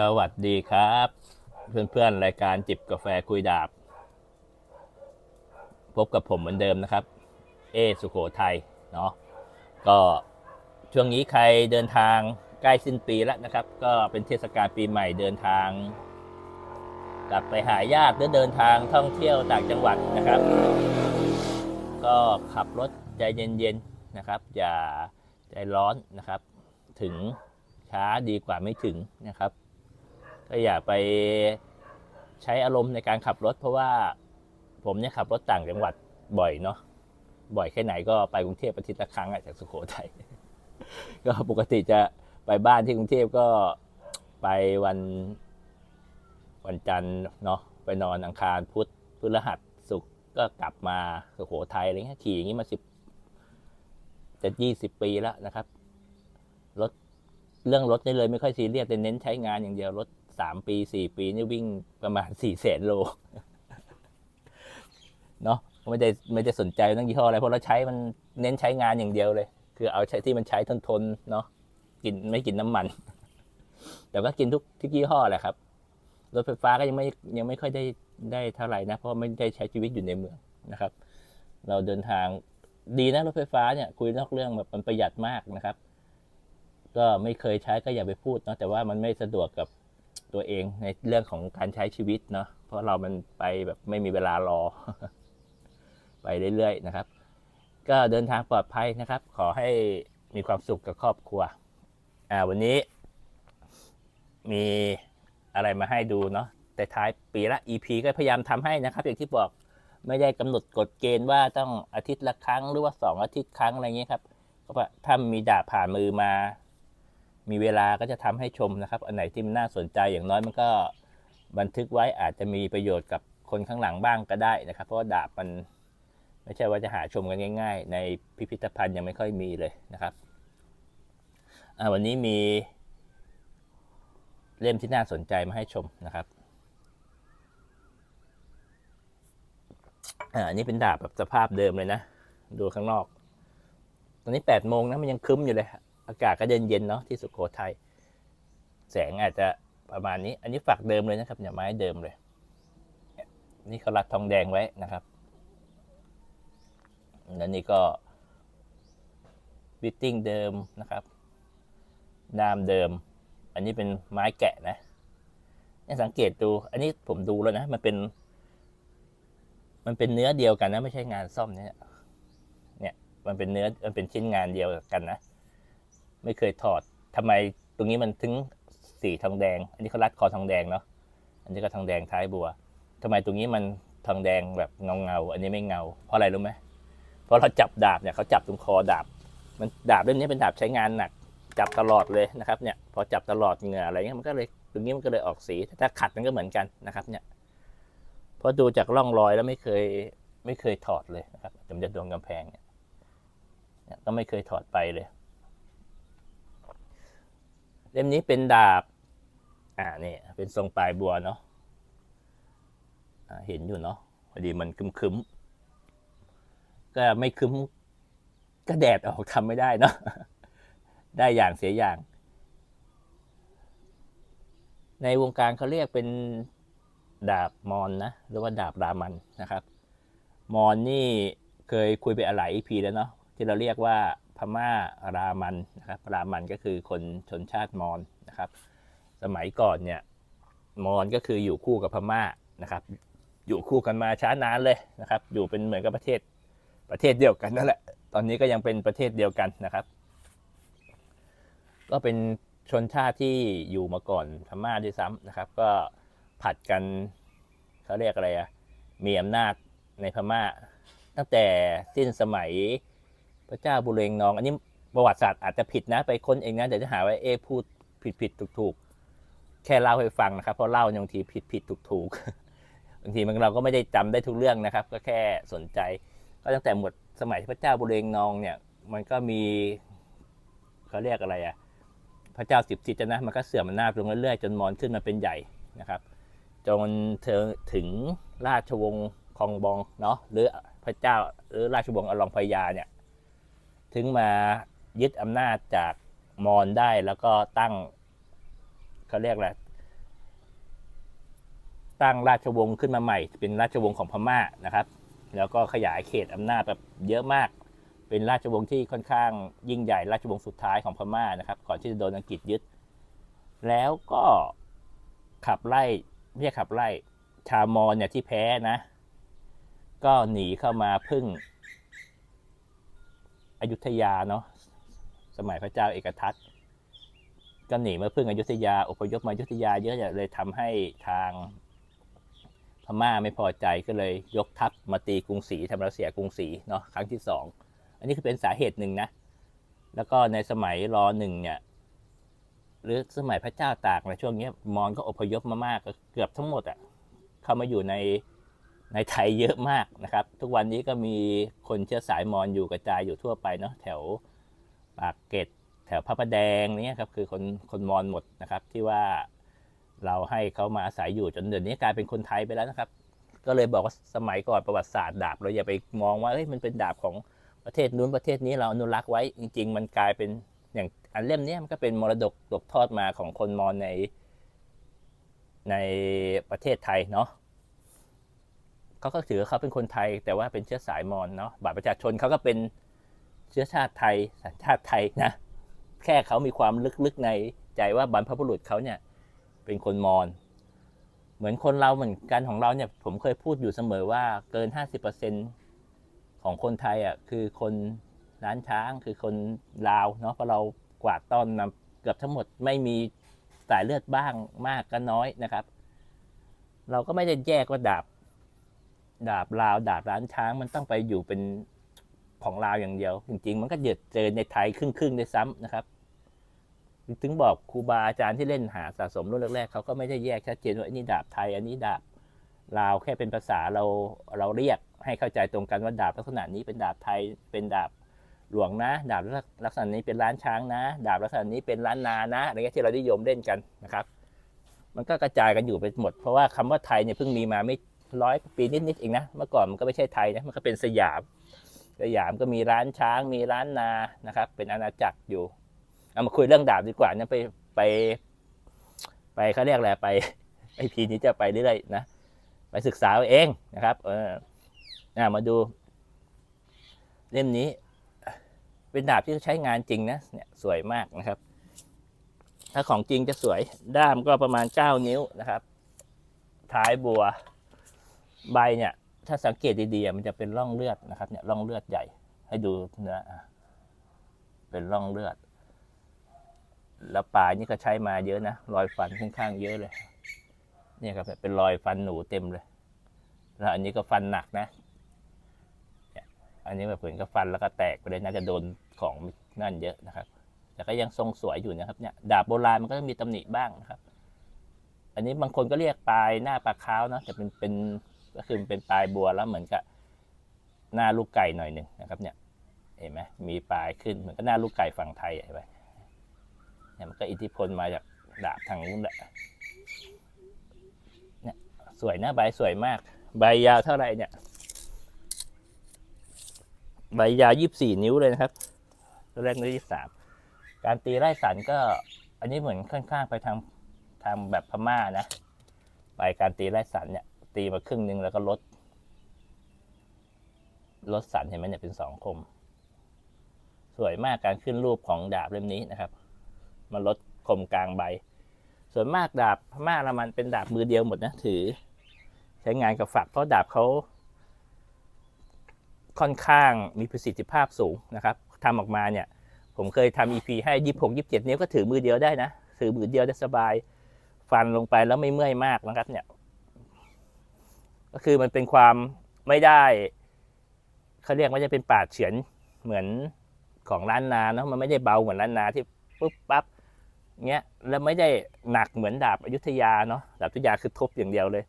สวัสดีครับ เพื่อนๆ รายการจิบกาแฟคุยดาบ พบกับผมเหมือนเดิมนะครับ เอสุโขทัยเนาะก็ช่วงนี้ใครเดินทางใกล้สิ้นปีแล้วนะครับ ก็เป็นเทศกาลปีใหม่เดินทาง กลับไปหาญาติหรือเดินทางท่องเที่ยวต่างจังหวัดนะครับ ก็ขับรถใจเย็นๆนะครับ อย่าใจร้อนนะครับ ถึงช้าดีกว่าไม่ถึงนะครับ ก็อย่าไปใช้อารมณ์ในการขับรถ เพราะว่าผมเนี่ยขับรถต่างจังหวัดบ่อยเนาะบ่อยแค่ไหนก็ไปกรุงเทพอาทิตย์ละครั้งจากสุโขทัยก็ปกติจะไปบ้านที่กรุงเทพก็ไปวันวันจันทร์เนาะไปนอนอังคารพุธพฤหัสศุกร์ก็กลับมาสุโขทัยอะไรเงี้ยขี่อย่างนี้มาสิบจะยี่สิบปีแล้วนะครับรถเรื่องรถนี่เลยไม่ค่อยซีเรียสแต่เน้นใช้งานอย่างเดียวรถ สามปีสี่ปีนี่วิ่งประมาณสี่แสนโลเนาะไม่ได้ไม่ได้สนใจเรื่องยี่ห้ออะไรเพราะเราใช้มันเน้นใช้งานอย่างเดียวเลย คือเอาใช้ที่มันใช้ทนทนๆเนาะกินไม่กินน้ำมัน แต่ก็กินทุกทุกยี่ห้อแหละครับรถไฟฟ้าก็ยังไม่ยังไม่ค่อยได้ได้เท่าไหร่นะเพราะไม่ได้ใช้ชีวิตอยู่ในเมืองนะครับ เราเดินทางดีนะรถไฟฟ้าเนี่ยคุยนอกเรื่องแบบมันประหยัดมากนะครับ ก็ไม่เคยใช้ก็อย่าไปพูดเนาะแต่ว่ามันไม่สะดวกกับ ตัวเองในเรื่องของการใช้ชีวิตเนาะเพราะเรามันไปแบบไม่มีเวลารอ ไปเรื่อยๆนะครับ ก็เดินทางปลอดภัยนะครับ ขอให้มีความสุขกับครอบครัวอ่าวันนี้ มีอะไรมาให้ดูเนาะแต่ท้ายปีละ EP ก็พยายามทำให้นะครับ อย่างที่บอกไม่ได้กำหนดกฎเกณฑ์ว่าต้องอาทิตย์ละครั้งหรือว่าสองอาทิตย์ครั้งอะไรเงี้ยครับก็ว่าถ้ามีดาบผ่านมือมา มีเวลาก็จะทำให้ชมนะครับ อันไหนที่มันน่าสนใจอย่างน้อยมันก็บันทึกไว้อาจจะมีประโยชน์กับคนข้างหลังบ้างก็ได้นะครับ เพราะว่าดาบมันไม่ใช่ว่าจะหาชมกันง่าย ๆ ในพิพิธภัณฑ์ยังไม่ค่อยมีเลยนะครับวันนี้มีเล่มที่น่าสนใจมาให้ชมนะครับอันนี้เป็นดาบแบบสภาพเดิมเลยนะ ดูข้างนอก ตอนนี้แปดโมงนะมันยังคึ้มอยู่เลย อากาศก็เย็นเย็นๆเนาะที่สุโขทัยแสงอาจจะประมาณนี้ อันนี้ฝักเดิมเลยนะครับเนี่ยไม้เดิมเลย นี่เขารัดทองแดงไว้นะครับแล้วนี่ก็บิตติ้งเดิมนะครับดามเดิม อันนี้เป็นไม้แกะนะนี่สังเกตดู อันนี้ผมดูแล้วนะ มันเป็น มันเป็นเนื้อเดียวกันนะ ไม่ใช่งานซ่อมเนี่ย เนี่ย มันเป็นเนื้อ มันเป็นชิ้นงานเดียวกันนะ ไม่เคยถอดทำไมตรงนี้มันถึงสีทองแดง อันนี้เขารัดคอทองแดงเนาะอันนี้ก็ทองแดงท้ายบัวทำไมตรงนี้มันทองแดงแบบเงาเงาอันนี้ไม่เงา เพราะอะไรรู้ไหมเพราะเราจับดาบเนี่ยเขาจับตรงคอดาบ มันดาบเล่มนี้เป็นดาบใช้งานหนัก จับตลอดเลยนะครับเนี่ยพอจับตลอดเหงื่ออะไรเงี้ยมันก็เลยตรงนี้มันก็เลยออกสีถ้าขัดมันก็เหมือนกันนะครับเนี่ยเพราะดูจากร่องรอยแล้วไม่เคยไม่เคยถอดเลยนะครับผมจะดวงกำแพงเนี่ยก็ไม่เคยถอดไปเลย เล่มนี้เป็นดาบ อ่าเนี่ยเป็นทรงปลายบัวเนาะเห็นอยู่เนาะพอดีมันคึมคึมก็ไม่คึมก็แดดออกทำไม่ได้เนาะได้อย่างเสียอย่าง ในวงการเขาเรียกเป็นดาบมอนนะหรือว่าดาบรามันนะครับ มอนนี่เคยคุยไปหลายอีพีแล้วเนาะที่เราเรียกว่า พม่ารามันนะครับรามันก็คือคนชนชาติมอนนะครับ สมัยก่อนเนี่ยมอนก็คืออยู่คู่กับพม่านะครับ อยู่คู่กันมาช้านานเลยนะครับ อยู่เป็นเหมือนกับประเทศประเทศเดียวกันนั่นแหละ ตอนนี้ก็ยังเป็นประเทศเดียวกันนะครับ ก็เป็นชนชาติที่อยู่มาก่อนพม่าด้วยซ้ำนะครับ ก็ผัดกันเขาเรียกอะไรอะมีอำนาจในพม่า ตั้งแต่สิ้นสมัย พระเจ้าบุเรงนอง อันนี้ประวัติศาสตร์อาจจะผิดนะ ไปค้นเองนะเดี๋ยวจะหาว่าเอพูดผิดผิดถูกถูกแค่เล่าให้ฟังนะครับ เพราะเล่าบางทีผิดผิดถูกถูกบางทีมันเราก็ไม่ได้จำได้ทุกเรื่องนะครับ ก็แค่สนใจ ก็ตั้งแต่หมดสมัยพระเจ้าบุเรงนองเนี่ย มันก็มีเขาเรียกอะไรอะพระเจ้าสิบทิศนะมันก็เสื่อมอำนาจลงเรื่อยๆจนมอนขึ้นมาเป็นใหญ่นะครับจนเธอถึงราชวงศ์คองบองเนาะหรือพระเจ้าหรือราชวงศ์อลองพยาเนี่ย ถึงมายึดอำนาจจากมอนได้แล้วก็ตั้งเขาเรียกอะไรตั้งราชวงศ์ขึ้นมาใหม่ เป็นราชวงศ์ของพม่านะครับ แล้วก็ขยายเขตอำนาจแบบเยอะมาก เป็นราชวงศ์ที่ค่อนข้างยิ่งใหญ่ราชวงศ์สุดท้ายของพม่านะครับ ก่อนที่จะโดนอังกฤษยึด แล้วก็ขับไล่ไม่ใช่ขับไล่ชาวมอญเนี่ยที่แพ้นะ ก็หนีเข้ามาพึ่ง อยุธยาเนาะสมัยพระเจ้าเอกทัตก็หนีมาพึ่งอยุธยาอพยพมาอยุธยาเยอะเลยทำให้ทางพม่าไม่พอใจก็เลยยกทัพมาตีกรุงศรีทำรัสเซียกรุงศรีเนาะครั้งที่สองอันนี้คือเป็นสาเหตุหนึ่งนะแล้วก็ในสมัยรอหนึ่งเนี่ยหรือสมัยพระเจ้าตากในช่วงนี้มอญก็อพยพมามากเกือบทั้งหมดอะ่ะเข้ามาอยู่ใน ในไทยเยอะมากนะครับ ทุกวันนี้ก็มีคนเชื้อสายมอญอยู่กระจายอยู่ทั่วไปเนาะแถวปากเกร็ดแถวพระประแดงนี่ครับคือคนคนมอญหมดนะครับ ที่ว่าเราให้เขามาอาศัยอยู่จนเดี๋ยวนี้กลายเป็นคนไทยไปแล้วนะครับ ก็เลยบอกว่าสมัยก่อนประวัติศาสตร์ดาบ เราอย่าไปมองว่าเอ้ยมันเป็นดาบของประเทศนู้นประเทศนี้เราอนุรักษ์ไว้จริง ๆ มันกลายเป็นอย่างอันเล่มนี้มันก็เป็นมรดกตกทอดมาของคนมอญในในประเทศไทยเนาะ เขาก็ถือเขาเป็นคนไทย แต่ว่าเป็นเชื้อสายมอญเนาะบัตรประชาชนเขาก็เป็นเชื้อชาติไทยสัญชาติไทยนะแค่เขามีความลึกๆในใจว่าบรรพบุรุษเขาเนี่ยเป็นคนมอญเหมือนคนเราเหมือนกันของเราเนี่ยผมเคยพูดอยู่เสมอว่าเกิน 50%ของคนไทยอะคือคนร้านช้างคือคนลาวเนาะเพราะเรากวาดต้อนนำเกือบทั้งหมดไม่มีสายเลือดบ้างมากก็น้อยนะครับ เราก็ไม่ได้แยกว่าดาบ ดาบลาวดาบร้านช้างมันต้องไปอยู่เป็นของลาวอย่างเดียว จริง ๆ มันก็เดือดเจอในไทยครึ่งๆด้วยซ้ำนะครับ ถึงบอกครูบาอาจารย์ที่เล่นหาสะสมรุ่นแรกๆเขาก็ไม่ได้แยกชัดเจนว่าอันนี้ดาบไทย อันนี้ดาบลาวแค่เป็นภาษาเราเราเรียกให้เข้าใจตรงกันว่าดาบลักษณะนี้เป็นดาบไทยเป็นดาบหลวงนะ ดาบลักษณะนี้เป็นร้านช้างนะ ดาบลักษณะนี้เป็นร้านนานะอะไรเงี้ยที่เรานิยมเล่นกันนะครับ มันก็กระจายกันอยู่ไปหมด เพราะว่าคำว่าไทยเนี่ยเพิ่งมีมาไม่ ร้อยปีนิดๆเองนะ เมื่อก่อนมันก็ไม่ใช่ไทยนะ มันก็เป็นสยาม สยามก็มีร้านช้าง มีร้านนา นะครับ เป็นอาณาจักรอยู่ เอามาคุยเรื่องดาบดีกว่านะไปไป ไปเขาเรียกอะไรไปไอพีนี้จะไปเรื่อยๆนะ ไปศึกษาเองนะครับ เออมาดู เล่มนี้ เป็นดาบที่ใช้งานจริงนะ เนี่ยสวยมากนะครับ ถ้าของจริงจะสวย ด้ามก็ประมาณ 9 นิ้วนะครับ ท้ายบัว ใบเนี่ยถ้าสังเกตดีๆมันจะเป็นร่องเลือดนะครับเนี่ยร่องเลือดใหญ่ ให้ดูเนื้ออะเป็นร่องเลือด แล้วปลายนี่ก็ใช้มาเยอะนะรอยฟันค่อนข้างเยอะเลย เนี่ยครับเป็นรอยฟันหนูเต็มเลย แล้วอันนี้ก็ฟันหนักนะอันนี้แบบเหมือนกับฟันแล้วก็แตกไปเลยน่าจะโดนของนั่นเยอะนะครับ แต่ก็ยังทรงสวยอยู่นะครับเนี่ยดาบโบราณมันก็มีตำหนิบ้างนะครับ อันนี้บางคนก็เรียกปลายหน้าปลาขาวเนาะแต่เป็นเป็น ก็คือมันเป็นปลายบัวแล้วเหมือนกับหน้าลูกไก่หน่อยหนึ่งนะครับ เนี่ย เห็นไหมมีปลายขึ้นเหมือนกับหน้าลูกไก่ฝั่งไทยเห็นไหมเนี่ยมันก็อิทธิพลมาจากดาบทางนู้นแหละเนี่ยสวยนะใบสวยมาก ใบยาวเท่าไหร่เนี่ย ใบยาวยี่สี่นิ้วเลยนะครับตัวแรกนิ้วยี่สามการตีไล่สันก็ อันนี้เหมือนค่อนข้างไปทางทางแบบพม่านะใบการตีไล่สันเนี่ย ตีมาครึ่งหนึ่งแล้วก็ลด ลดสันเห็นไหมเนี่ยเป็นสองคม สวยมากการขึ้นรูปของดาบเล่มนี้นะครับ มาลดคมกลางใบ ส่วนมากดาบพม่าละมันเป็นดาบมือเดียวหมดนะถือ ใช้งานกับฝักเพราะดาบเขาค่อนข้างมีประสิทธิภาพสูงนะครับทำออกมาเนี่ย ผมเคยทำ EP ให้ยี่หกยี่เจ็ดนิ้วก็ถือมือเดียวได้นะ ถือมือเดียวได้สบาย ฟันลงไปแล้วไม่เมื่อยมากนะครับเนี่ย ก็คือมันเป็นความไม่ได้เขาเรียกว่าจะเป็นปาดเฉือนเหมือนของร้านนาเนาะมันไม่ได้เบาเหมือนร้านนาที่ปุ๊บปั๊บเงี้ยแล้วไม่ได้หนักเหมือนดาบอยุธยาเนาะดาบอยุธยาคือทุบอย่างเดียวเลย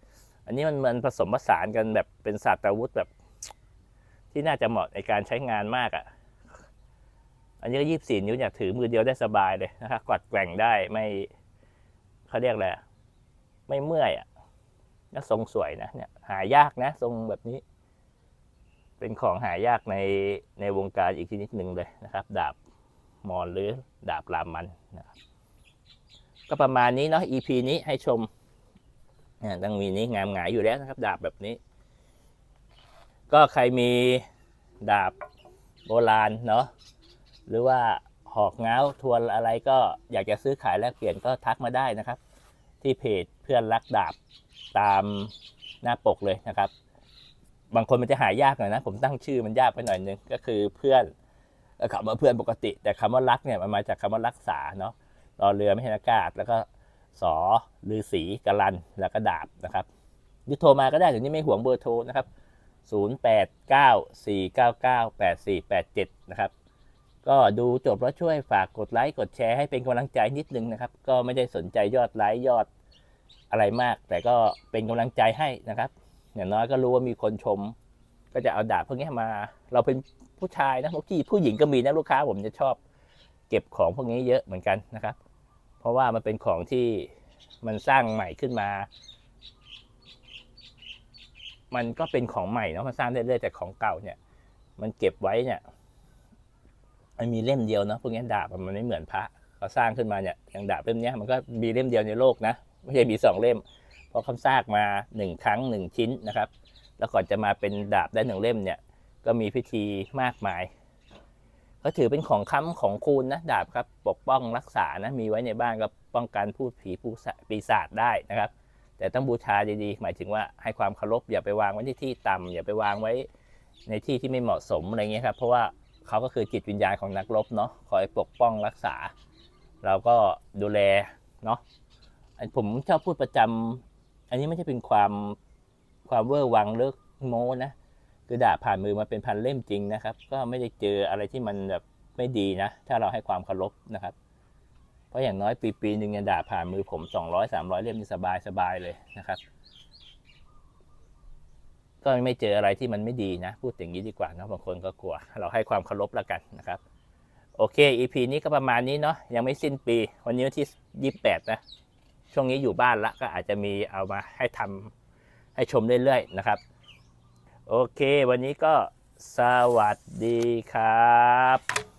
อันนี้มันมันผสมผสานกันแบบเป็นศาสตราวุธแบบ ที่น่าจะเหมาะในการใช้งานมากอะ่ะ อันนี้ก็ยี่สี่นิ้วเนี่ยถือมือเดียวได้สบายเลยนะครับกวัดแกว่งได้ไม่เขาเรียกอะไรไม่เมื่อยอะ่ะ แล้วทรงสวยนะเนี่ยหายากนะทรงแบบนี้ เป็นของหายากในในวงการอีกชนิดหนึ่งเลยนะครับ ดาบมอนหรือดาบรามันนะครับก็ประมาณนี้เนาะ EP นี้ให้ชมเนี่ยต้องมีนี้งามหงายอยู่แล้วนะครับ ดาบแบบนี้ ก็ใครมีดาบโบราณเนาะหรือว่าหอกเงาทวนอะไรก็อยากจะซื้อขายแลกเปลี่ยนก็ทักมาได้นะครับ ที่เพจเพื่อนรักดาบ ตามหน้าปกเลยนะครับ บางคนมันจะหายากหน่อยนะ ผมตั้งชื่อมันยากไปหน่อยนึงก็คือเพื่อนคำว่าเพื่อนปกติ แต่คำว่ารักเนี่ยมันมาจากคำว่ารักษาเนาะรอเรือไม่ให้อากาศ แล้วก็สอลือสีกลันแล้วก็ดาบนะครับยึดโทรมาก็ได้ถึงนี้ไม่ห่วงเบอร์โทรนะครับ 0894998487 นะครับ ก็ดูจบแล้วช่วยฝากกดไลค์กดแชร์ให้เป็นกำลังใจนิดนึงนะครับ ก็ไม่ได้สนใจยอดไลค์ยอด อะไรมาก แต่ก็เป็นกำลังใจให้นะครับ อย่างน้อยก็รู้ว่ามีคนชม ก็จะเอาดาบพวกนี้มา เราเป็นผู้ชายนะบางทีผู้หญิงก็มีนะลูกค้าผมจะชอบ เก็บของพวกนี้เยอะเหมือนกันนะครับ เพราะว่ามันเป็นของที่มันสร้างใหม่ขึ้นมา มันก็เป็นของใหม่เนาะมันสร้างเรื่อยๆแต่ของเก่าเนี่ย มันเก็บไว้เนี่ยมันมีเล่มเดียวเนาะพวกนี้ดาบมันไม่เหมือนพระเขาสร้างขึ้นมาเนี่ยอย่างดาบเล่มนี้มันก็มีเล่มเดียวในโลกนะ ไม่ใช่มีสองเล่ม เพราะเขาสร้างมาหนึ่งครั้งหนึ่งชิ้นนะครับ แล้วก่อนจะมาเป็นดาบได้หนึ่งเล่มเนี่ยก็มีพิธีมากมายเขาถือเป็นของค้ำของคูณนะดาบครับปกป้องรักษานะมีไว้ในบ้านก็ป้องกันพูดผีผู้ปีศาจได้นะครับ แต่ต้องบูชาดีๆ หมายถึงว่าให้ความเคารพอย่าไปวางไว้ที่ที่ต่ำอย่าไปวางไว้ในที่ที่ไม่เหมาะสมอะไรเงี้ยครับเพราะว่าเขาก็คือจิตวิญญาณของนักรบเนาะคอยปกป้องรักษา เราก็ดูแลเนาะ อันผมชอบพูดประจำอันนี้ไม่ใช่เป็นความความเวอร์วังเลิกโม้นะคือดาผ่านมือมาเป็นพันเล่มจริงนะครับ ก็ไม่ได้เจออะไรที่มันแบบไม่ดีนะ ถ้าเราให้ความเคารพนะครับ เพราะอย่างน้อยปีปีหนึ่งเนี่ยดาผ่านมือผมสองร้อยสามร้อยเล่มนี่สบายสบายเลยนะครับ ก็ไม่เจออะไรที่มันไม่ดีนะ พูดอย่างนี้ดีกว่าเนะบางคนก็กลัว เราให้ความเคารพแล้วกันนะครับ โอเค EP นี้ก็ประมาณนี้เนาะยังไม่สิ้นปี วันนี้วันที่ยี่สิบแปดนะ ช่วงนี้อยู่บ้านละก็อาจจะมีเอามาให้ทำให้ชมเรื่อยๆนะครับ โอเค วันนี้ก็สวัสดีครับ